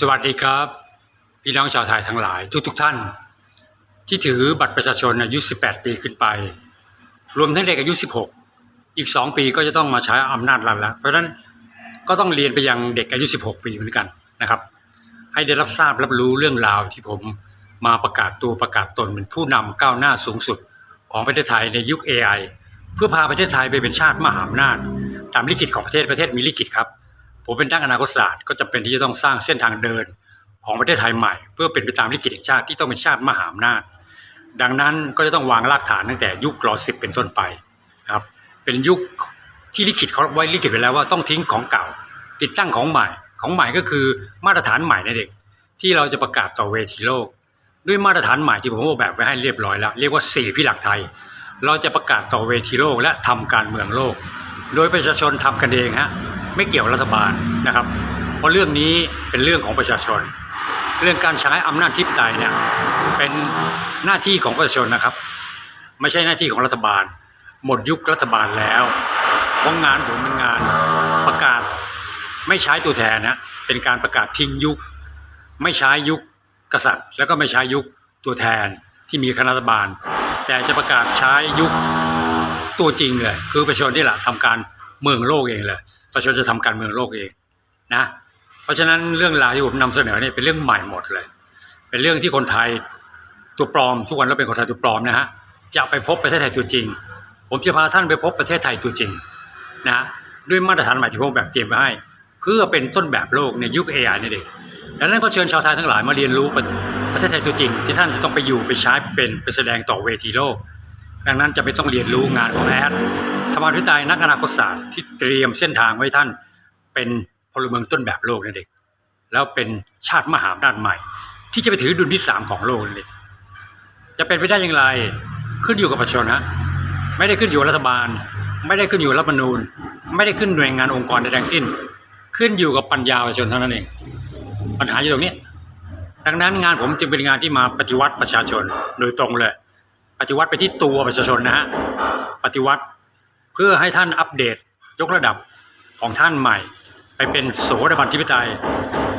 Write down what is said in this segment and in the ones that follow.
สวัสดีครับ พี่น้องชาวไทยทั้งหลายทุกทุกๆท่าน ที่ถือบัตรประชาชนอายุ 18 ปีขึ้นไป รวมทั้งเด็กอายุ 16 อีก 2 ปีก็จะต้องมาใช้อำนาจรัฐแล้ว เพราะฉะนั้นก็ต้องเรียนไปยังเด็กอายุ 16 ปีเหมือนกันนะครับ ให้ได้รับทราบรับรู้เรื่องราวที่ผมมาประกาศตัวประกาศตนเป็นผู้นำก้าวหน้าสูงสุดของประเทศไทยในยุค AI เพื่อพาประเทศไทยไปเป็นชาติมหาอำนาจ ตามลิขิตของประเทศประเทศมีลิขิตครับ ผมเป็นนักอนาคตศาสตร์ก็จำเป็นที่จะต้องสร้างเส้นทางเดินของประเทศไทยใหม่ เพื่อเป็นไปตามลิขิตแห่งชาติที่ต้องเป็นชาติมหาอำนาจ ดังนั้นก็จะต้องวางรากฐานตั้งแต่ยุครอสิบเป็นต้นไปครับเป็นยุคที่ลิขิตเขาไว้ลิขิตไว้แล้วว่าต้องทิ้งของเก่า ติดตั้งของใหม่ของใหม่ก็คือมาตรฐานใหม่นั่นเองที่เราจะประกาศต่อเวทีโลก ด้วยมาตรฐานใหม่ที่ผมออกแบบไว้ให้เรียบร้อยแล้ว เรียกว่า 4 พิหลักไทย เราจะประกาศต่อเวทีโลกและทำการเมืองโลก โดยประชาชนทำกันเองฮะ ไม่เกี่ยวรัฐบาลนะครับ เพราะเรื่องนี้เป็นเรื่องของประชาชน เรื่องการใช้อำนาจทิปไตยเนี่ยเป็นหน้าที่ของประชาชนนะครับ ไม่ใช่หน้าที่ของรัฐบาล หมดยุครัฐบาลแล้วเพราะงานผมเป็นงานประกาศไม่ใช้ตัวแทนนะเป็นการประกาศทิ้งยุค ไม่ใช้ยุคกษัตริย์ แล้วก็ไม่ใช้ยุคตัวแทนที่มีคณะรัฐบาล แต่จะประกาศใช้ยุคตัวจริงเลยคือประชาชนที่แหละทำการ เมืองโลกเองเลยประชาชนจะทำการเมืองโลกเองนะ เพราะฉะนั้นเรื่องราวที่ผมนำเสนอเนี่ยเป็นเรื่องใหม่หมดเลย เป็นเรื่องที่คนไทยตัวปลอม ทุกวันเราเป็นคนไทยตัวปลอมนะฮะจะไปพบประเทศไทยตัวจริง ผมจะพาท่านไปพบประเทศไทยตัวจริงนะด้วยมาตรฐานใหม่ที่ผมแบบเตรียมไว้ให้ เพื่อเป็นต้นแบบโลกในยุค AI นี่เองดังนั้นก็เชิญชาวไทยทั้งหลายมาเรียนรู้ประประเทศไทยตัวจริง ที่ท่านจะต้องไปอยู่ไปใช้เป็นไปแสดงต่อเวทีโลก ดังนั้นจะไม่ต้องเรียนรู้งานของแอดธรรมาธิไตยนักอนาคตศาสตร์ที่เตรียมเส้นทางไว้ท่าน เป็นพลเมืองต้นแบบโลกนั่นเองแล้วเป็นชาติมหาอำนาจใหม่ ที่จะไปถือดุลที่สามของโลกนั่นเองจะเป็นไปได้อย่างไรขึ้นอยู่กับประชาชนฮะไม่ได้ขึ้นอยู่รัฐบาล ไม่ได้ขึ้นอยู่รัฐธรรมนูญ ไม่ได้ขึ้นหน่วยงานองค์กรใดทั้งสิ้น ขึ้นอยู่กับปัญญาประชาชนเท่านั้นเอง ปัญหาอยู่ตรงนี้ดังนั้นงานผมจึงเป็นงานที่มาปฏิวัติประชาชนโดยตรงเลย ปฏิวัติไปที่ตัวประชาชนนะฮะปฏิวัติเพื่อให้ท่านอัปเดตยกระดับของท่านใหม่ ไปเป็นโสดาบันธิปไตย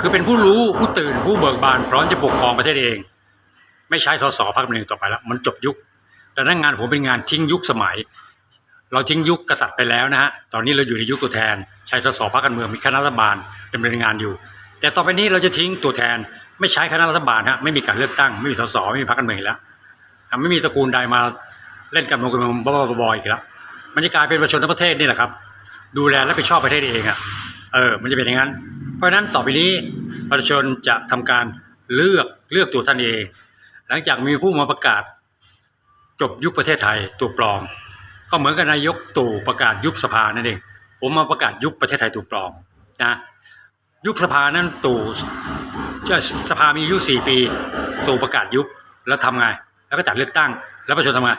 คือเป็นผู้รู้ผู้ตื่นผู้เบิกบานพร้อมจะปกครองประเทศเอง ไม่ใช้สสพรรคการเมืองต่อไปแล้วมันจบยุคดังนั้นงานผมเป็นงานทิ้งยุคสมัย เราทิ้งยุคกษัตริย์ไปแล้วนะฮะตอนนี้เราอยู่ในยุคตัวแทนใช้สสพรรคการเมืองมีคณะรัฐบาลดำเนินงานอยู่ แต่ต่อไปนี้เราจะทิ้งตัวแทนไม่ใช้คณะรัฐบาลฮะไม่มีการเลือกตั้ง ไม่มีสสไม่มีพรรคการเมืองแล้ว ไม่มีตระกูลใดมาเล่นการเมืองการเมืองบ้าๆบอๆอีกแล้วมันจะกลายเป็นประชาชนทั้งประเทศนี่แหละครับ ดูแลและรับผิดชอบประเทศเองอะเออ มันจะเป็นอย่างนั้น เพราะฉะนั้นต่อไปนี้ประชาชนจะทำการเลือกเลือกตัวท่านเอง หลังจากมีผู้มาประกาศ จบยุคประเทศไทยตัวปลอม ก็เหมือนกับนายกตู่ประกาศยุบสภานั่นเองผมมาประกาศยุบประเทศไทยตัวปลอมนะยุบสภานั้นตู่จะสภามีอายุสี่ปีตู่ประกาศยุบแล้วทำไง แล้วก็จัดเลือกตั้ง แล้วประชาชนทำไง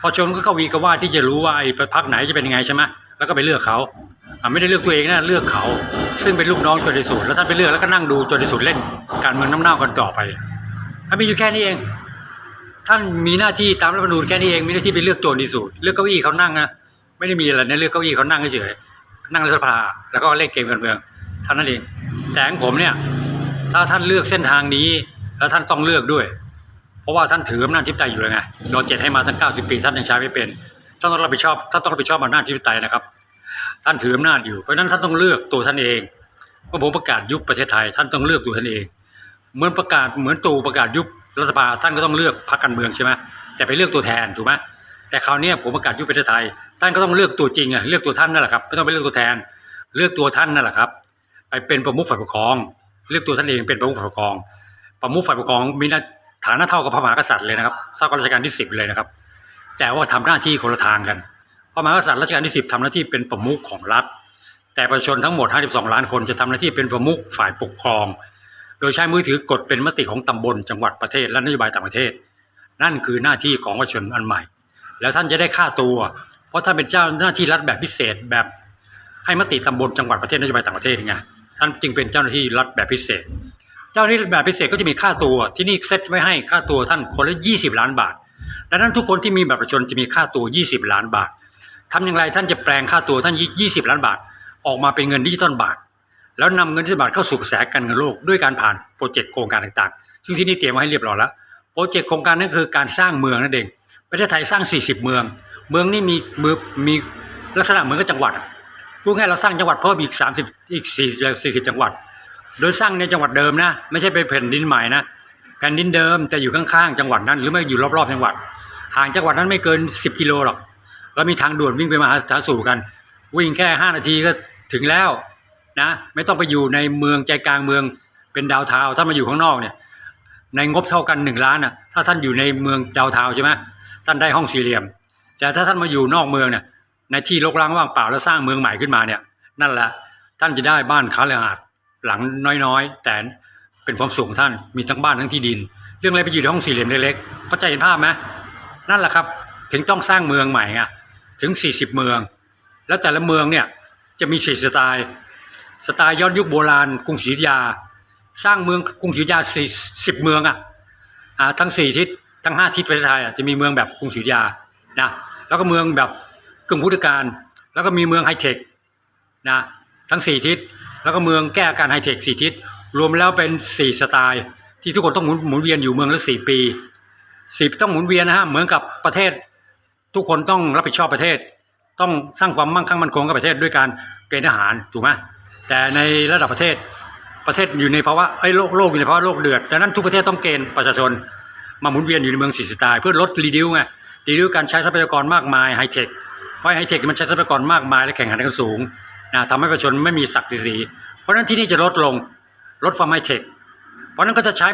พอชนก็เข้าวีกว่าที่จะรู้ว่าไอ้พรรคไหนจะเป็นยังไงใช่ไหมแล้วก็ไปเลือกเขาไม่ได้เลือกตัวเองนะเลือกเขา ซึ่งเป็นลูกน้องจนที่สุดแล้วท่านไปเลือกแล้วก็นั่งดูจนที่สุดเล่น การเมืองน้ำเน่ากันต่อไปถ้านมีอยู่แค่นี้เอง ท่านมีหน้าที่ตามรัฐธรรมนูญแค่นี้เองมีหน้าที่ไปเลือกโจรที่สุดเลือกเก้าอี้เขานั่งนะไม่ได้มีอะไรนะเลือกเก้าอี้เขานั่งเฉยๆนั่งในสภาแล้วก็เล่นเกมการเมืองเท่านั้นเองแต่ของผมเนี่ยถ้าท่านเลือกเส้นทางนี้ แล้วท่านต้องเลือกด้วย เพราะว่าท่านถืออำนาจทิปไตยอยู่เลยไงรอเจ็ดให้มาตั้งเก้าสิบปีท่านยังใช้ไม่เป็นท่านต้องรับผิดชอบท่านต้องรับผิดชอบอำนาจทิปไตยนะครับ ท่านถืออำนาจอยู่เพราะนั้นท่านต้องเลือกตัวท่านเองเมื่อผมประกาศยุบประเทศไทย ท่านต้องเลือกตัวท่านเอง เหมือนประกาศเหมือนตู่ประกาศยุบรัฐสภาท่านก็ต้องเลือกพรรคการเมืองใช่ไหมแต่ไปเลือกตัวแทนถูกไหมแต่คราวนี้ผมประกาศยุบประเทศไทย ท่านก็ต้องเลือกตัวจริงอะเลือกตัวท่านนั่นแหละครับไม่ต้องไปเลือกตัวแทน เลือกตัวท่านนั่นแหละครับ ไปเป็นประมุขฝ่ายปกครอง เลือกตัวท่านเองเป็นประมุขฝ่ายปกครอง ประมุขฝ่ายปกครองมีหน้า ฐานะเท่ากับพระมหากษัตริย์เลยนะครับเท่ากับรัชกาลที่สิบเลยนะครับ แต่ว่าทำหน้าที่คนละทางกัน พระมหากษัตริย์รัชกาลที่สิบทำหน้าที่เป็นประมุขของรัฐ แต่ประชาชนทั้งหมด 52 ล้านคนจะทำหน้าที่เป็นประมุขฝ่ายปกครอง โดยใช้มือถือกดเป็นมติของตำบลจังหวัดประเทศและนโยบายต่างประเทศ นั่นคือหน้าที่ของประชาชนอันใหม่ แล้วท่านจะได้ค่าตัว เพราะท่านเป็นเจ้าหน้าที่รัฐแบบพิเศษแบบให้มติตำบลจังหวัดประเทศนโยบายต่างประเทศไงท่านจึงเป็นเจ้าหน้าที่รัฐแบบพิเศษ เจ้าหน้าที่แบบพิเศษก็จะมีค่าตัว ที่นี่เซตไว้ให้ค่าตัวท่านคนละ20 ล้านบาทดังนั้นทุกคนที่มีแบบประชาชนจะมีค่าตัว 20 ล้านบาททำอย่างไรท่านจะแปลงค่าตัวท่าน 20 ล้านบาท ออกมาเป็นเงินดิจิตอลบาท แล้วนำเงินที่บาทเข้าสู่กระแสการเงินโลกด้วยการผ่านโปรเจกต์โครงการต่างๆ ซึ่งที่นี่เตรียมไว้ให้เรียบร้อยแล้วโปรเจกต์โครงการนั้นคือการสร้างเมืองนั่นเองประเทศไทยสร้าง 40 เมือง เมืองนี่มีมือมีลักษณะเหมือนกับจังหวัดพูดง่ายเราสร้างจังหวัดเพิ่มอีก 30 อีก4 40จังหวัด โดยสร้างในจังหวัดเดิมนะ ไม่ใช่ไปแผ่นดินใหม่นะแผ่นดินเดิมแต่อยู่ข้างๆจังหวัดนั้น หรือไม่อยู่รอบๆจังหวัด ห่างจังหวัดนั้นไม่เกิน 10 กิโลหรอกแล้วมีทางด่วนวิ่งไปมาหาสาสู่กัน วิ่งแค่ 5 นาทีก็ถึงแล้วนะไม่ต้องไปอยู่ในเมืองใจกลางเมืองเป็นดาวเทาถ้ามาอยู่ข้างนอกเนี่ยในงบเท่ากันหนึ่งล้านอะถ้าท่านอยู่ในเมืองดาวเทาใช่ไหมท่านได้ห้องสี่เหลี่ยม แต่ถ้าท่านมาอยู่นอกเมืองเนี่ยในที่รกร้างว่างเปล่าแล้วสร้างเมืองใหม่ขึ้นมาเนี่ยนั่นแหละท่านจะได้บ้านคาเรือหาด หลังน้อยๆ แต่เป็นความสุขของท่านมีทั้งบ้านทั้งที่ดิน เรื่องอะไรไปอยู่ในห้องสี่เหลี่ยมเล็กๆเข้าใจเห็นภาพไหมนั่นแหละครับ ถึงต้องสร้างเมืองใหม่อะถึง 40 เมือง แล้วแต่ละเมืองเนี่ยจะมีสี่สไตล์สไตล์ย้อนยุคโบราณกรุงศรีอยุธยา สร้างเมืองกรุงศรีอยุธยาสี่สิบเมืองอะอ่าทั้งสี่ทิศทั้งห้าทิศประเทศไทยอะจะมีเมืองแบบกรุงศรีอยุธยานะแล้วก็เมืองแบบกึ่งพุทธกาลแล้วก็มีเมืองไฮเทคนะทั้งสี่ทิศ แล้วก็เมืองแก้อาการไฮเทคสี่ทิศรวมแล้วเป็นสี่สไตล์ ที่ทุกคนต้องหมุนหมุนเวียนอยู่เมืองละสี่ปีสี่ต้องหมุนเวียนนะฮะเหมือนกับประเทศ ทุกคนต้องรับผิดชอบประเทศ ต้องสร้างความมั่งคั่งมั่นคงกับประเทศด้วยการเกณฑ์ทหารถูกไหมแต่ในระดับประเทศประเทศอยู่ในภาวะไอ้โลกโลกอยู่ในภาวะโลกเดือดดังนั้นทุกประเทศต้องเกณฑ์ประชาชน มาหมุนเวียนอยู่ในเมืองสี่สไตล์เพื่อลดรีดิวไงรีดิวการใช้ทรัพยากรมากมายไฮเทคเพราะไฮเทคมันใช้ทรัพยากรมากมายและแข่งขันกันสูง นะทำให้ประชาชนไม่มีศักดิ์ศรี เพราะฉะนั้นที่นี่จะลดลงลดความไฮเทค เพราะนั้นก็จะใช้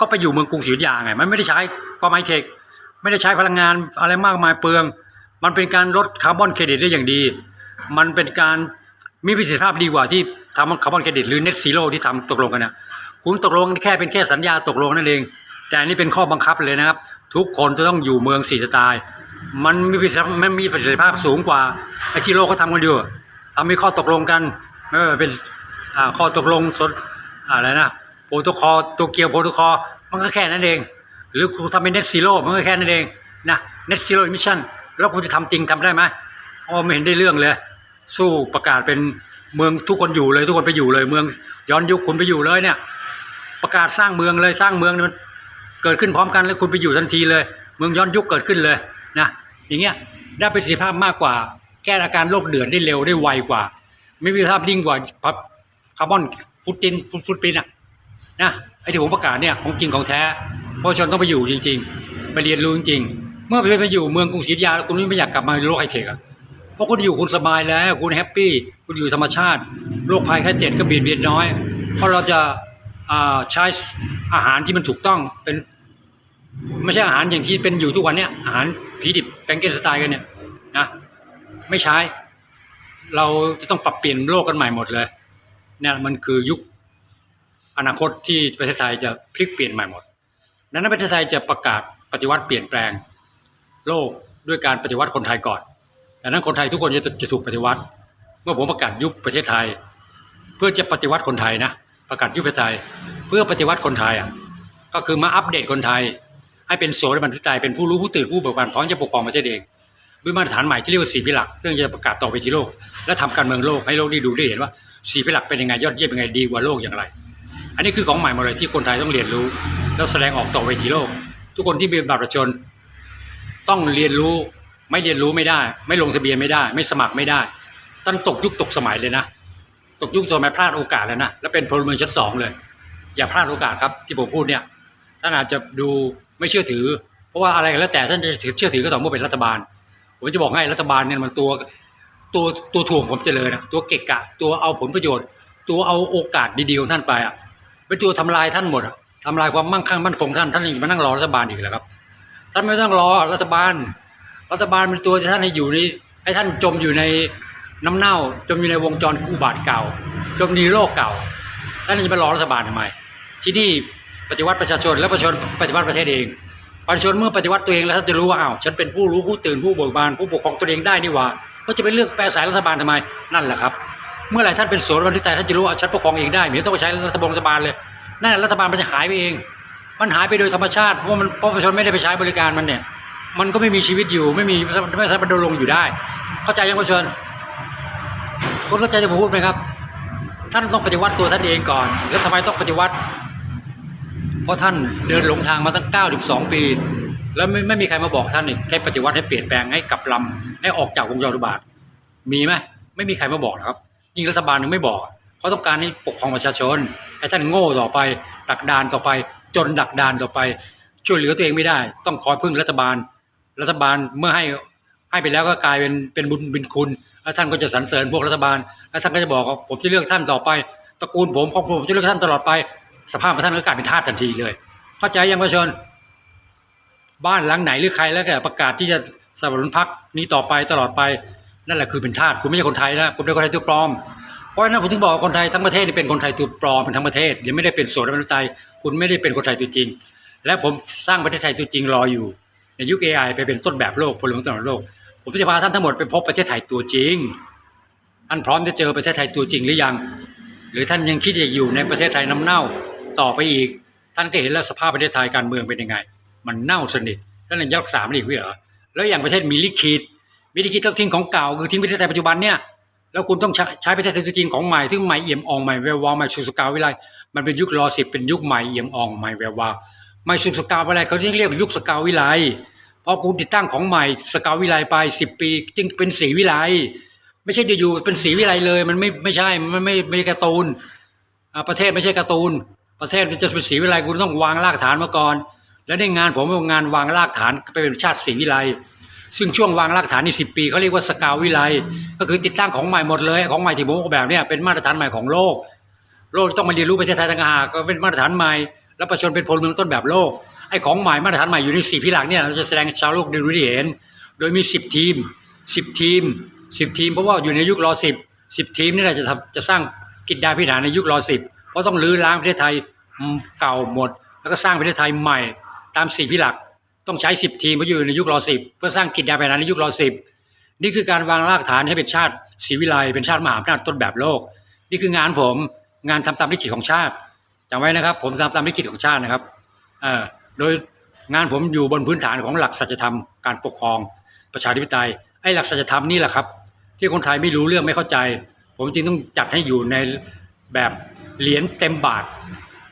ก็ไปอยู่เมืองกรุงศรีอยุธยาไงมันไม่ได้ใช้ความไฮเทค ไม่ได้ใช้พลังงานอะไรมากมายเปลือง มันเป็นการลดคาร์บอนเครดิตได้อย่างดี มันเป็นการมีประสิทธิภาพดีกว่าที่ทำคาร์บอนเครดิตหรือเน็ตซีโร่ที่ทำตกลงกันนะคุณตกลงแค่เป็นแค่สัญญาตกลงนั่นเอง แต่อันนี่เป็นข้อบังคับเลยนะครับ ทุกคนจะต้องอยู่เมืองสี่สไตล์มันมีประสิทธิภาพมันมีประสิทธิภาพสูงกว่าไอ้ที่โลกเขาทำกันอยู่ ทำมีข้อตกลงกัน ไม่ว่าเป็นข้อตกลงสดอะไรนะโปรโตคอลตัวเกียวโปรโตคอลมันก็แค่นั้นเอง หรือคุณทำเป็นเน็ตซีโร่มันก็แค่นั้นเองนะเน็ตซีโร่มิชชั่นแล้วคุณจะทำจริงทำได้ไหมอ๋อไม่เห็นได้เรื่องเลย สู้ประกาศเป็นเมืองทุกคนอยู่เลย ทุกคนไปอยู่เลยเมืองย้อนยุคคุณไปอยู่เลยเนี่ย ประกาศสร้างเมืองเลยสร้างเมืองนี่ยมันเกิดขึ้นพร้อมกันแล้วคุณไปอยู่ทันทีเลย เมืองย้อนยุคเกิดขึ้นเลยนะอย่างเงี้ยได้ประสิทธิภาพมากกว่า แก้อาการโรคเดือดได้เร็วได้ไวกว่า ไม่มีประสิทธิภาพยิ่งกว่าคาร์บอนฟุตตินฟุตฟุตปินอะนะไอ้ที่ผมประกาศเนี่ยของจริงของแท้ประชาชนต้องไปอยู่จริง ๆ ไปเรียนรู้จริงเมื่อไปไปอยู่เมืองกรุงศรีอยุธยาแล้วคุณไม่อยากกลับมาในโลกไฮเทคอะเพราะคุณอยู่คุณสบายแล้ว คุณแฮปปี้คุณอยู่ธรรมชาติโรคภัยแค่เจ็ดก็เบียดเบียนน้อย เพราะเราจะาใช้อาหารที่มันถูกต้องเป็นไม่ใช่อาหารอย่างที่เป็นอยู่ทุกวันเนี่ยอาหารผีดิบแฟงเกนสไตล์กันเนี่ยนะ ไม่ใช้ เราจะต้องปรับเปลี่ยนโลกกันใหม่หมดเลยเนี่ยมันคือยุคอนาคตที่ประเทศไทยจะพลิกเปลี่ยนใหม่หมดดังนั้นประเทศไทยจะประกาศปฏิวัติเปลี่ยนแปลงโลกด้วยการปฏิวัติคนไทยก่อนดังนั้นคนไทยทุกคนจะจะถูกปฏิวัติ เมื่อผมประกาศยุบประเทศไทย เพื่อจะปฏิวัติคนไทยนะ ประกาศยุบประเทศไทย เพื่อปฏิวัติคนไทยอะก็คือมาอัปเดตคนไทย ให้เป็นโสดบันทึกใจเป็นผู้รู้ผู้ตื่นผู้เบิกบานพร้อมจะปกครองประเทศเอง ด้วยมาตรฐานใหม่ที่เรียกว่าสีพิหลักซึ่งจะประกาศต่อไปที่โลก และทำการเมืองโลกให้โลกได้ดูได้เห็นว่าสีพิหลักเป็นยังไงยอดเยี่ยมยังไงดีกว่าโลกอย่างไร อันนี้คือของใหม่หมดเลยที่คนไทยต้องเรียนรู้ แล้วแสดงออกต่อเวทีโลก ทุกคนที่มีบัตรประชาชน ต้องเรียนรู้ไม่เรียนรู้ไม่ได้ ไม่ลงทะเบียนไม่ได้ ไม่สมัครไม่ได้ท่านตกยุคตกสมัยเลยนะ ตกยุคสมัยพลาดโอกาสแล้วนะและเป็นพลเมืองชั้นสองเลย อย่าพลาดโอกาสครับที่ผมพูดเนี่ยท่านอาจจะดูไม่เชื่อถือ เพราะว่าอะไรก็แล้วแต่ท่านจะเชื่อถือก็ต่อเมื่อเป็นรัฐบาล ผมจะบอกให้รัฐบาลเนี่ยมันตัวตัวตัวถ่วงผมเจริญนะตัวเกะกะ ตัวเอาผลประโยชน์ ตัวเอาโอกาสดีๆของท่านไปอะเป็นตัวทำลายท่านหมดอะทำลายความมั่งคั่งมั่นคงท่านท่านยังมานั่งรอรัฐบาลอีกเหรอครับท่านไม่ต้องรอรัฐบาล รัฐบาลเป็นตัวที่ท่านให้อยู่ในให้ท่านจมอยู่ในน้ำเน่า จมอยู่ในวงจรกู้บาทเก่า จมในโลกเก่าท่านจะไปรอรัฐบาลทำไมที่นี่ปฏิวัติประชาชนและประชาชนปฏิวัติประเทศเอง ประชาชนเมื่อปฏิวัติตัวเองแล้วท่านจะรู้ว่าอ้าวฉันเป็นผู้รู้ผู้ตื่นผู้เบิกบานผู้ปกครองตัวเองได้นี่หว่าก็จะไปเลือกแปรสายรัฐบาลทำไมนั่นแหละครับ เมื่อไหร่ท่านเป็นโสดบันทึกใจท่านจะรู้ว่าฉันปกครองเองได้ไม่ต้องไปใช้รัฐบงรัฐบาลเลยนั่นแหละรัฐบาลมันจะหายไปเอง มันหายไปโดยธรรมชาติเพราะมันเพราะประชาชนไม่ได้ไปใช้บริการมันเนี่ย มันก็ไม่มีชีวิตอยู่ไม่มีไม่สามารถดำรงอยู่ได้ เข้าใจยังประชาชนคุณเข้าใจที่ผมพูดไหมครับ ท่านต้องปฏิวัติตัวท่านเองก่อนแล้วทำไมต้องปฏิวัติ เพราะท่านเดินหลงทางมาตั้ง 92 ปี แล้วไม่ไม่มีใครมาบอกท่านอีกให้ปฏิวัติให้เปลี่ยนแปลงให้กลับลำให้ออกจากวงจรอุบาท มีไหมไม่มีใครมาบอกนะครับยิ่งรัฐบาลนึงไม่บอกเขาต้องการให้ปกครองประชาชนให้ท่านโง่ต่อไปดักดานต่อไป จนดักดานต่อไป ช่วยเหลือตัวเองไม่ได้ ต้องคอยพึ่งรัฐบาล รัฐบาลเมื่อให้ให้ไปแล้วก็กลายเป็นเป็นบุญเป็นคุณแล้วท่านก็จะสรรเสริญพวกรัฐบาลแล้วท่านก็จะบอกว่าผมจะเลือกท่านต่อไปตระกูลผมครอบครัวผมจะเลือกท่านตลอดไป สภาพของท่านก็กลายเป็นทาสทันทีเลย เข้าใจยังประชาชน บ้านหลังไหนหรือใครแล้วแต่ประกาศที่จะสนับสนุนพรรคนี้ต่อไปตลอดไปนั่นแหละคือเป็นทาสคุณไม่ใช่คนไทยนะคุณเป็นคนไทยตัวปลอมเพราะนั้นผมถึงบอกคนไทยทั้งประเทศนี่เป็นคนไทยตัวปลอมเป็นทั้งประเทศยังไม่ได้เป็นโสดเป็นไตยคุณไม่ได้เป็นคนไทยตัวจริง และผมสร้างประเทศไทยตัวจริงรออยู่ ในยุค AI ไปเป็นต้นแบบโลกพลเมืองตลอดโลก ผมจะพาท่านทั้งหมดไปพบประเทศไทยตัวจริงท่านพร้อมจะเจอประเทศไทยตัวจริงหรือยัง หรือท่านยังคิดจะอยู่ในประเทศไทยน้ำเน่า ต่อไปอีกท่านก็เห็นแล้วสภาพประเทศไทยการเมืองเป็นยังไง มันเน่าสนิทท่านยังรักษามันอีกเหรอแล้วอย่างประเทศมีลิขิตมีลิขิตต้องทิ้งของเก่าคือทิ้งประเทศไทยปัจจุบันเนี่ยแล้วคุณต้องใช้ใช้ประเทศไทยจริงของใหม่ที่ใหม่เอี่ยมอ่องใหม่แวววาวใหม่สุสกาววิไลมันเป็นยุครอสิบเป็นยุคใหม่เอี่ยมอ่องใหม่แวววาวใหม่สุสกาววิไลเขาเรียกว่ายุคสกาววิไลพอคุณติดตั้งของใหม่สกาววิไลไปสิบปี จึงเป็นสีวิไลไม่ใช่จะอยู่เป็นสีวิไลเลย มันไม่ไม่ใช่มันไม่ไม่การ์ตูนประเทศไม่ใช่การ์ตูน ประเทศจะเป็นสีวิไลคุณต้องวางรากฐานมาก่อน แล้วในงานผมงานวางรากฐานไปเป็นชาติสีวิไลซึ่งช่วงวางรากฐานนี่สิปีเขาเรียกว่าสกาววิไลก็คือติดตั้งของใหม่หมดเลยของใหม่ที่ผมออกแบบเนี่ยเป็นมาตรฐานใหม่ของโลก โลกต้องมาเรียนรู้ประเทศไทยต่างหากก็เป็นมาตรฐานใหม่ แล้วประชาชนเป็นพลเมืองต้นแบบโลกไอ้ของใหม่มาตรฐานใหม่อยู่ในสี่พิหลักเนี่ยเราจะแสดงให้ชาวโลกได้รู้ได้เห็น โดยมีสิบทีมสิบทีมสิบทีมเพราะว่าอยู่ในยุครอสิบสิบทีมนี่แหละจะทำจะสร้างกิจดาพิธานในยุครอสิบ เพราะต้องรื้อล้างประเทศไทยเก่าหมด แล้วก็สร้างประเทศไทยใหม่ตามสี่พิหลักต้องใช้สิบทีมเพราะอยู่ในยุครอสิบเพื่อสร้างกิจดาพิธานในยุครอสิบนี่คือการวางรากฐานให้เป็นชาติศรีวิไลเป็นชาติมหาอำนาจต้นแบบโลก นี่คืองานผมงานทำตามลิขิตของชาติจำไว้นะครับ ผมทำตามลิขิตของชาตินะครับเอ่อโดยงานผมอยู่บนพื้นฐานของหลักสัจธรรมการปกครองประชาธิปไตยไอ้หลักสัจธรรมนี่แหละครับ ที่คนไทยไม่รู้เรื่องไม่เข้าใจ ผมจึงต้องจัดให้อยู่ในแบบ เหรียญเต็มบาท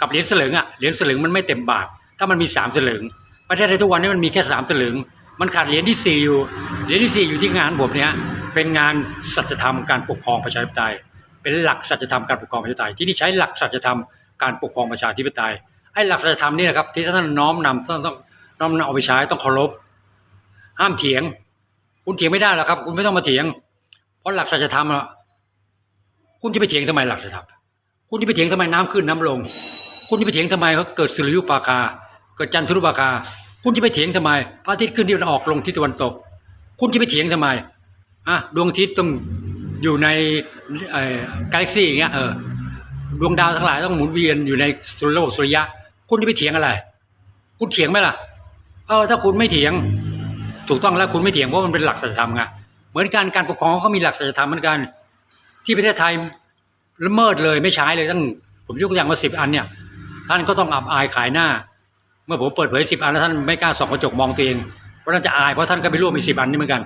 กับเหรียญสลึงอะเหรียญสลึงมันไม่เต็มบาท ถ้ามันมีสามสลึงประเทศไทยทุกวันนี้มันมีแค่สามสลึง มันขาดเหรียญที่สี่อยู่เหรียญที่สี่อยู่ที่งานผมเนี้ยเป็นงานสัจธรรมการปกครองประชาธิปไตย เป็นหลักสัจธรรมการปกครองประชาธิปไตย ที่นี่ใช้หลักสัจธรรมการปกครองประชาธิปไตยไอ้หลักสัจธรรมนี่นะครับที่ท่านน้อมนำต้องต้องน้อมนำเอาไปใช้ต้องเคารพห้ามเถียง คุณเถียงไม่ได้หรอกครับ คุณไม่ต้องมาเถียง เพราะหลักสัจธรรมอะคุณจะไปเถียงทำไมหลักสัจธรรม คุณจะไปเถียงทำไมน้ำขึ้นน้ำลง คุณจะไปเถียงทำไมเขาเกิดสุริยุปราคา เกิดจันทรุปราคา คุณจะไปเถียงทำไมพระอาทิตย์ขึ้นที่ตะวันออกลงที่ตะวันตก คุณจะไปเถียงทำไมอะดวงอาทิตย์ต้องอยู่ในกาแล็กซี่อย่างเงี้ยเออดวงดาวทั้งหลายต้องหมุนเวียนอยู่ในสุริระบบสุริยะ คุณจะไปเถียงอะไร คุณเถียงไหมล่ะ เออ ถ้าคุณไม่เถียง ถูกต้องแล้วคุณไม่เถียงเพราะมันเป็นหลักสัจธรรมไงเหมือนการการปกครองเขามีหลักสัจธรรมเหมือนกัน ที่ประเทศไทย ละเมิดเลยไม่ใช้เลยตั้งผมยกตัวอย่างมาสิบอันเนี่ย ท่านก็ต้องอับอายขายหน้า เมื่อผมเปิดเผยสิบอันแล้วท่านไม่กล้าส่องกระจกมองตัวเองเพราะท่านจะอายเพราะท่านก็ไปร่วมมีสิบอันนี้เหมือนกัน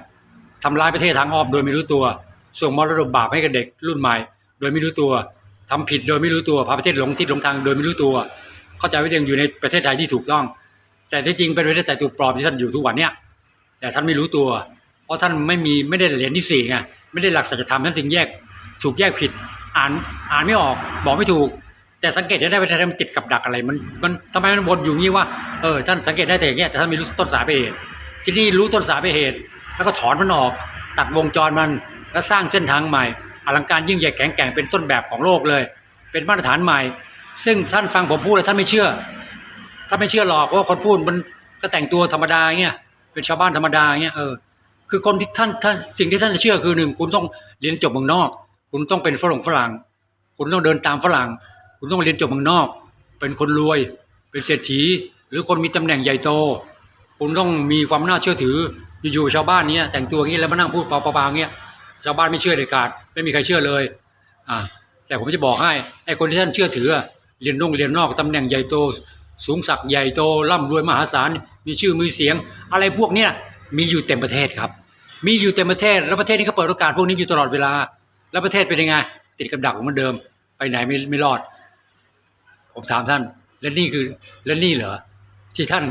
ทำลายประเทศทางอ้อมโดยไม่รู้ตัว ส่งมรดกบาปให้กับเด็กรุ่นใหม่ โดยไม่รู้ตัวทำผิดโดยไม่รู้ตัวพาประเทศหลงทิศหลงทางโดยไม่รู้ตัว เข้าใจว่าตัวเองอยู่ในประเทศไทยที่ถูกต้อง แต่ที่จริงเป็นประเทศไทยตัวปลอมที่ท่านอยู่ทุกวันเนี่ยแต่ท่านไม่รู้ตัว เพราะท่านไม่มีไม่ได้เหรียญที่สี่ไงไม่ได้หลักสัจธรรมท่านจึงแยกถูกแยกผิด อ่านอ่านไม่ออกบอกไม่ถูก แต่สังเกตได้ว่าท่านมันติดกับดักอะไรมันมันทำไมมันวนอยู่งี้ว่าเออท่านสังเกตได้แต่อย่างเงี้ยแต่ท่านไม่รู้ต้นสาเหตุที่นี่รู้ต้นสาเหตุ แล้วก็ถอนมันออก ตัดวงจรมันแล้วสร้างเส้นทางใหม่อลังการยิ่งใหญ่แข็งแกร่งเป็นต้นแบบของโลกเลย เป็นมาตรฐานใหม่ ซึ่งท่านฟังผมพูดแล้วท่านไม่เชื่อถ้านไม่เชื่อหรอกว่าคนพูดมันก็แต่งตัวธรรมดาเงี้ยเป็นชาวบ้านธรรมดาเงี้ยเออคือคนที่ท่านท่านสิ่งที่ท่านจะเชื่อคือหนึ่งคุณต้องเรียนจบเมืองนอก คุณต้องเป็นฝรั่งฝรั่ง คุณต้องเดินตามฝรั่ง คุณต้องเรียนจบเมืองนอก เป็นคนรวย เป็นเศรษฐี หรือคนมีตำแหน่งใหญ่โต คุณต้องมีความน่าเชื่อถือ อยู่ๆชาวบ้านเนี้ยแต่งตัวอย่างนี้แล้วมานั่งพูดเปล่าๆเงี้ย ชาวบ้านไม่เชื่อเด็ดขาด ไม่มีใครเชื่อเลย อ่า แต่ผมจะบอกให้ ไอ้คนที่ท่านเชื่อถือ เรียนนอกเรียนนอกตำแหน่งใหญ่โต สูงสักดิ์ใหญ่โตร่ำรวยมหาศาล มีชื่อมีเสียง อะไรพวกเนี้ยมีอยู่เต็มประเทศครับ มีอยู่เต็มประเทศ แล้วประเทศนี้ก็เปิดโอกาสพวกนี้อยู่ตลอดเวลา แล้วประเทศเป็นยังไง ติดกับดักของเหมือนเดิม ไปไหนไม่ไม่รอด ผมถามท่าน และนี่คือและนี่เหรอที่ท่าน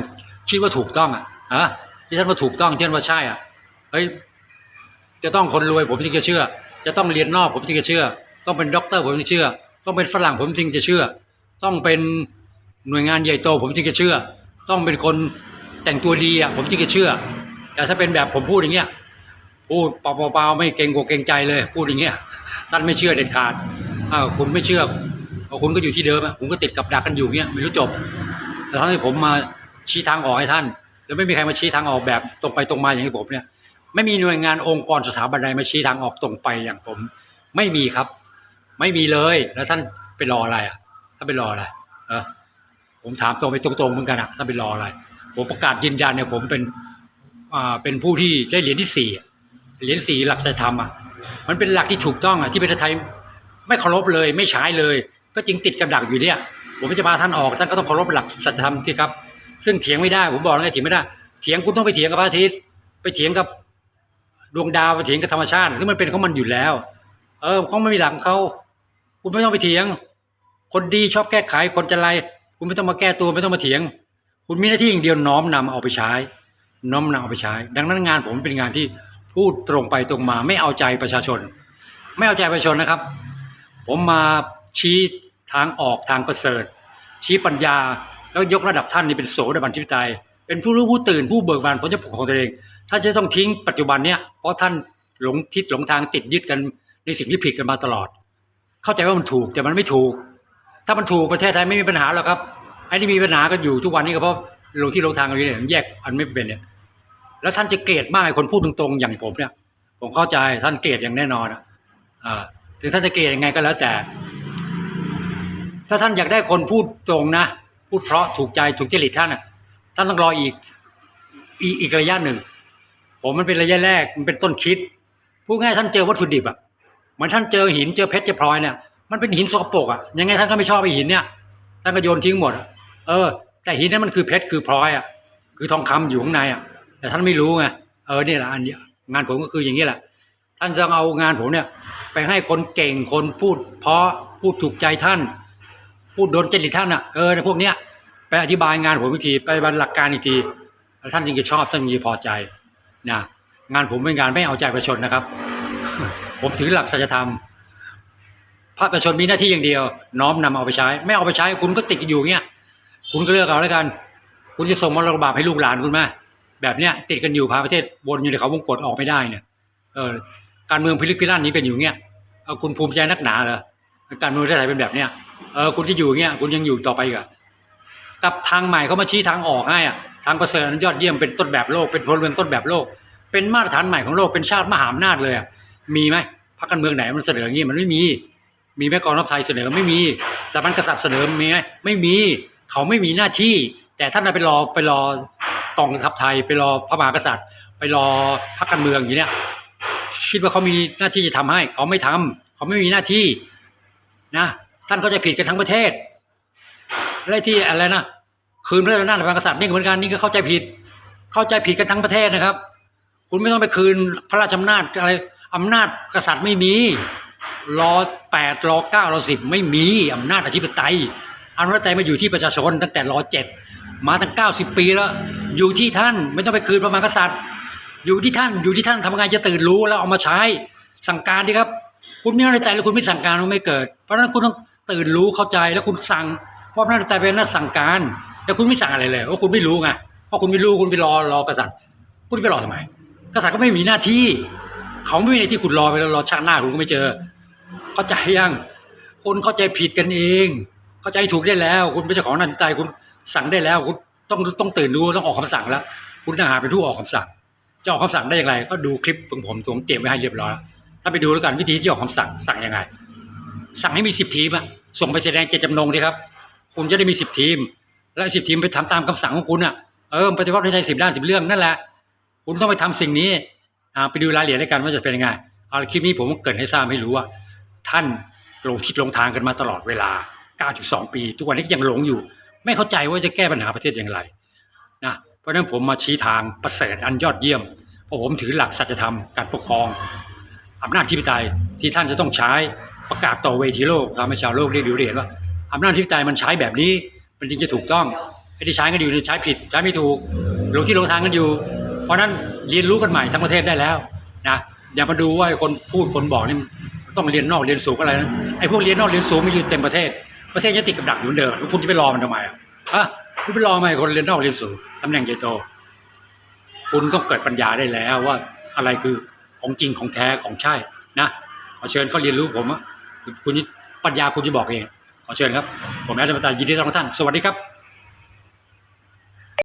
คิดว่าถูกต้องอะฮะที่ท่านว่าถูกต้องที่ท่านว่าใช่อะเฮ้ยจะต้องคนรวยผมจึงจะเชื่อ จะต้องเรียนนอกผมจึงจะเชื่อ ต้องเป็นด็อกเตอร์ผมจึงจะเชื่อ ต้องเป็นฝรั่งผมจึงจะเชื่อ ต้องเป็นหน่วยงานใหญ่โต ผมจึงจะเชื่อ ต้องเป็นคนแต่งตัวดีอะผมจึงจะเชื่อ แต่ถ้าเป็นแบบผมพูดอย่างเงี้ย พูดเปล่าๆไม่เกรงโกเกรงใจเลย พูดอย่างเงี้ยท่านไม่เชื่อเด็ดขาดอ้าวคุณไม่เชื่ออาคุณก็อยู่ที่เดิมอะคุณก็ติดกับดักกันอยู่เงี้ยไม่รู้จบแต่ทั้งที่ผมมาชี้ทางออกให้ท่าน แล้วไม่มีใครมาชี้ทางออกแบบตรงไปตรงมาอย่างที่ผมเนี่ย ไม่มีหน่วยงานองค์กรสถาบันใดมาชี้ทางออกตรงไปอย่างผม ไม่มีครับ ไม่มีเลย แล้วท่านไปรออะไรอะท่านไปรออะไรเออผมถามตรงไปตรงๆเหมือนกันอะท่านไปรออะไร ผมประกาศยืนยันเนี่ยผมเป็นอ่าเป็นผู้ที่ได้เหรียญที่สี่อะ เหรียญสี่หลักสัจธรรมอะมันเป็นหลักที่ถูกต้องอะที่ประเทศไทยไม่เคารพเลยไม่ใช้เลย ก็จริงติดกับดักอยู่เนี่ย ผมไม่จะพาท่านออกท่านก็ต้องเคารพหลักสัจธรรมที่ครับ ซึ่งเถียงไม่ได้ผมบอกแล้วไงเถียงไม่ได้เถียงคุณต้องไปเถียงกับพระอาทิตย์ไปเถียงกับดวงดาวไปเถียงกับธรรมชาติซึ่งมันเป็นของมันอยู่แล้ว เออเขาไม่มีหลักของเขาคุณไม่ต้องไปเถียง คนดีชอบแก้ไขคนจะไรคุณไม่ต้องมาแก้ตัวไม่ต้องมาเถียง คุณมีหน้าที่อย่างเดียวน้อมนำเอาไปใช้ น้อมนำเอาไปใช้ ดังนั้นงานผมเป็นงานที่ พูดตรงไปตรงมาไม่เอาใจประชาชน ไม่เอาใจประชาชนนะครับ ผมมาชี้ทางออกทางประเสริฐ ชี้ปัญญาแล้วยกระดับท่านนี่เป็นโสดาบันทิปไตยเป็นผู้รู้ผู้ตื่นผู้เบิกบานผมจะปกครองตัวเองท่านจะต้องทิ้งปัจจุบันเนี้ยเพราะท่านหลงทิศหลงทางติดยึดกันในสิ่งที่ผิดกันมาตลอด เข้าใจว่ามันถูกแต่มันไม่ถูก ถ้ามันถูกประเทศไทยไม่มีปัญหาหรอกครับไอ้ที่มีปัญหากันอยู่ทุกวันนี้ก็เพราะหลงที่หลงทางกันอยู่เนี่ยแยกอันไม่เป็นเนี่ย แล้วท่านจะเกลียดมากไอ้คนพูดตรงๆอย่างผมเนี่ย ผมเข้าใจท่านเกลียดอย่างแน่นอนอะอ่าถึงท่านจะเกลียดยังไงก็แล้วแต่ ถ้าท่านอยากได้คนพูดตรงนะพูดเพราะถูกใจถูกจริตท่านอะท่านต้องรออีกอีกอีกระยะหนึ่ง ผมมันเป็นระยะแรกมันเป็นต้นคิดพูดง่ายท่านเจอวัตถุดิบอะเหมือนท่านเจอหินเจอเพชรเจอพลอยเนี่ยมันเป็นหินสกปรกอะยังไงท่านก็ไม่ชอบไอ้หินเนี่ยท่านก็โยนทิ้งหมดเออ แต่หินนั้นมันคือเพชรคือพลอยอะคือทองคำอยู่ข้างในอะ แต่ท่านไม่รู้ไงเออเนี่ยแหละอันนี้งานผมก็คืออย่างนี้แหละ ท่านจะเอางานผมเนี่ย ไปให้คนเก่งคนพูด เพราะพูดถูกใจท่าน พูดโดนจริตท่านอะเออในพวกเนี้ยไปอธิบายงานผมอีกทีไปบรรลักการอีกทีท่านจึงจะชอบท่านจึงจะพอใจนะงานผมเป็นงานไม่เอาใจประชาชนนะครับ ผมถือหลักสัจธรรมพระประชาชนมีหน้าที่อย่างเดียว น้อมนำเอาไปใช้ ไม่เอาไปใช้คุณก็ติดอยู่เงี้ยคุณก็เลือกเอาแล้วกัน คุณจะส่งมรดกบาปให้ลูกหลานคุณไหม แบบเนี้ยติดกันอยู่พาประเทศวนอยู่ในเขาวงกฏออกไม่ได้เนี่ยเออการเมืองพิลึกพิลั่นนี้เป็นอยู่เงี้ยเอาคุณภูมิใจนักหนาเหรอการเมืองประเทศไทยเป็นแบบเนี้ยเออคุณจะอยู่เงี้ยคุณยังอยู่ต่อไปกับกับทางใหม่เขามาชี้ทางออกให้อะทางประเสริฐนั้นยอดเยี่ยมเป็นต้นแบบโลกเป็นพลเมืองต้นแบบโลก เป็นมาตรฐานใหม่ของโลกเป็นชาติมหาอำนาจเลยอะมีไหมพรรคการเมืองไหนมันเสนออย่างนี้มันไม่มี มีไหมกองทัพไทยเสนอไม่มีสถาบันกษัตริย์เสนอมีไหมไม่มีเขาไม่มีหน้าที่ แต่ท่านไปรอไปรอ กองทัพไทยไปรอพระมหากษัตริย์ ไปรอพรรคการเมืองอย่างเนี้ยคิดว่าเขามีหน้าที่จะทำให้ เขาไม่ทำเขาไม่มีหน้าที่นะท่านก็จะผิดกันทั้งประเทศและที่อะไรนะคืนพระราชอำนาจพระมหากษัตริย์นี่เหมือนกันนี่ก็เข้าใจผิด เข้าใจผิดกันทั้งประเทศนะครับ คุณไม่ต้องไปคืนพระราชอำนาจอะไรอำนาจกษัตริย์ไม่มีรอแปดรอเก้ารอสิบไม่มีอำนาจอธิปไตยอำนาจอธิปไตยมาอยู่ที่ประชาชนตั้งแต่รอเจ็ด มาตั้งเก้าสิบปีแล้ว อยู่ที่ท่านไม่ต้องไปคืนพระมหากษัตริย์ อยู่ที่ท่านอยู่ที่ท่านทำไงจะตื่นรู้แล้วเอามาใช้สั่งการดีครับ คุณมีอำนาจอธิปไตยแล้วคุณไม่สั่งการมันไม่เกิด เพราะฉะนั้นคุณต้องตื่นรู้เข้าใจแล้วคุณสั่งเพราะอำนาจอธิปไตยเป็นอำนาสั่งการแต่คุณไม่สั่งอะไรเลยเพราะคุณไม่รู้ไงเพราะคุณไม่รู้คุณไปรอรอกษัตริย์ คุณไปรอทำไม กษัตริย์ก็ไม่มีหน้าที่ เขาไม่มีหน้าที่คุณรอไปแล้วรอชาติหน้าคุณก็ไม่เจอ เข้าใจยังคนเข้าใจผิดกันเอง เข้าใจถูกได้แล้ว คุณเป็นเจ้าของอำนาจคุณ สั่งได้แล้วคุณต้องต้องตื่นรู้ต้องออกคำสั่งแล้ว คุณต่างหากเป็นผู้ออกคำสั่ง จะออกคำสั่งได้อย่างไร ก็ดูคลิปของผมผมเตรียมไว้ให้เรียบร้อยแล้วถ้าไปดูแล้วกันวิธีที่ออกคำสั่งสั่งยังไง สั่งให้มีสิบทีมอะส่งไปแสดงเจตจำนงดีครับ คุณจะได้มีสิบทีม และสิบทีมไปทำตามคำสั่งของคุณอะเออปฏิวัติไทยสิบด้านสิบเรื่องนั่นแหละ คุณต้องไปทำสิ่งนี้อ่าไปดูรายละเอียดด้วยกันว่าจะเป็นยังไงเอาคลิปนี้ผมเกิดให้ทราบให้รู้ว่า ท่านหลงทิศหลงทางกันมาตลอดเวลา 9.2 ปี ทุกวันนี้ยังหลงอยู่ ไม่เข้าใจว่าจะแก้ปัญหาประเทศอย่างไรนะเพราะฉะนั้นผมมาชี้ทางประเสริฐอันยอดเยี่ยมเพราะผมถือหลักสัจธรรมการปกครองอำนาจที่ปไตยที่ท่านจะต้องใช้ประกาศต่อเวทีโลกทำให้ชาวโลกได้ดูได้เห็นว่าอำนาจอธิปไตยมันใช้แบบนี้ มันจึงจะถูกต้องไม่ได้ใช้กันอยู่ในใช้ผิดใช้ไม่ถูกลงที่ลงทางกันอยู่ เพราะนั้นเรียนรู้กันใหม่ทั้งประเทศได้แล้วนะอย่ามาดูว่าไอ้คนพูดคนบอกนี่ต้องเรียนนอกเรียนสูงอะไรนะไอ้พวกเรียนนอกเรียนสูงมันอยู่เต็มประเทศ ประเทศยังติดกับดักอยู่เหมือนเดิมแล้วคุณจะไปรอมันทำไมอะฮะคุณไปรอทำไมคนเรียนนอกเรียนสูงตำแหน่งใหญ่โต คุณต้องเกิดปัญญาได้แล้วว่าอะไรคือของจริงของแท้ของใช่นะขอเชิญเขาเรียนรู้ผมอะคุณคุณปัญญาคุณจะบอกเองขอเชิญครับ ผมแอดมินตายินดีต้อนรับท่าน สวัสดีครับ